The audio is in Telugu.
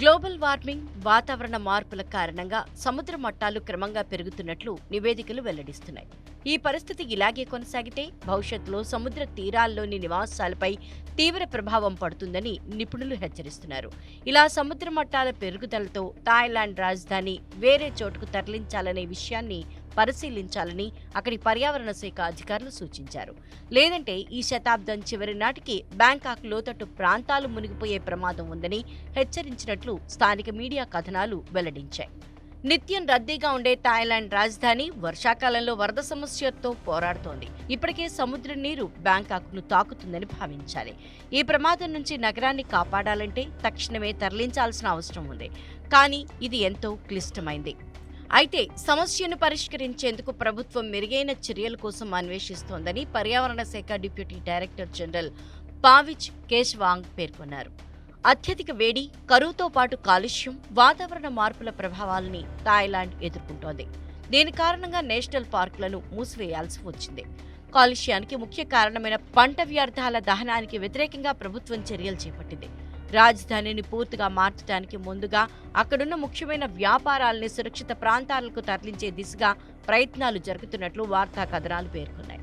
గ్లోబల్ వార్మింగ్ వాతావరణ మార్పుల కారణంగా సముద్ర మట్టాలు క్రమంగా పెరుగుతున్నట్లు నివేదికలు వెల్లడిస్తున్నాయి. ఈ పరిస్థితి ఇలాగే కొనసాగితే భవిష్యత్తులో సముద్ర తీరాల్లోని నివాసాలపై తీవ్ర ప్రభావం పడుతుందని నిపుణులు హెచ్చరిస్తున్నారు. ఇలా సముద్ర మట్టాల పెరుగుదలతో థాయిలాండ్ రాజధాని వేరే చోటుకు తరలించాలనే విషయాన్ని పరిశీలించాలని అక్కడి పర్యావరణ శాఖ అధికారులు సూచించారు. లేదంటే ఈ శతాబ్దం చివరి నాటికి బ్యాంకాక్ లోతట్టు ప్రాంతాలు మునిగిపోయే ప్రమాదం ఉందని హెచ్చరించినట్లు స్థానిక మీడియా కథనాలు వెల్లడించాయి. నిత్యం రద్దీగా ఉండే థాయిలాండ్ రాజధాని వర్షాకాలంలో వరద సమస్యతో పోరాడుతోంది. ఇప్పటికే సముద్ర నీరు బ్యాంకాక్ను తాకుతుందని భావించాలి. ఈ ప్రమాదం నుంచి నగరాన్ని కాపాడాలంటే తక్షణమే తరలించాల్సిన అవసరం ఉంది. కానీ ఇది ఎంతో క్లిష్టమైంది. అయితే సమస్యను పరిష్కరించేందుకు ప్రభుత్వం మెరుగైన చర్యల కోసం అన్వేషిస్తోందని పర్యావరణ శాఖ డిప్యూటీ డైరెక్టర్ జనరల్ పావిచ్ కేశ్వాంగ్ పేర్కొన్నారు. అత్యధిక వేడి కరువుతో పాటు కాలుష్యం వాతావరణ మార్పుల ప్రభావాలని థాయిలాండ్ ఎదుర్కొంటోంది. దీని కారణంగా నేషనల్ పార్కులను మూసివేయాల్సి వచ్చింది. కాలుష్యానికి ముఖ్య కారణమైన పంట వ్యర్థాల దహనానికి వ్యతిరేకంగా ప్రభుత్వం చర్యలు చేపట్టింది. రాజధానిని పూర్తిగా మార్చడానికి ముందుగా అక్కడున్న ముఖ్యమైన వ్యాపారాల్ని సురక్షిత ప్రాంతాలకు తరలించే దిశగా ప్రయత్నాలు జరుగుతున్నట్లు వార్తా కథనాలు పేర్కొన్నాయి.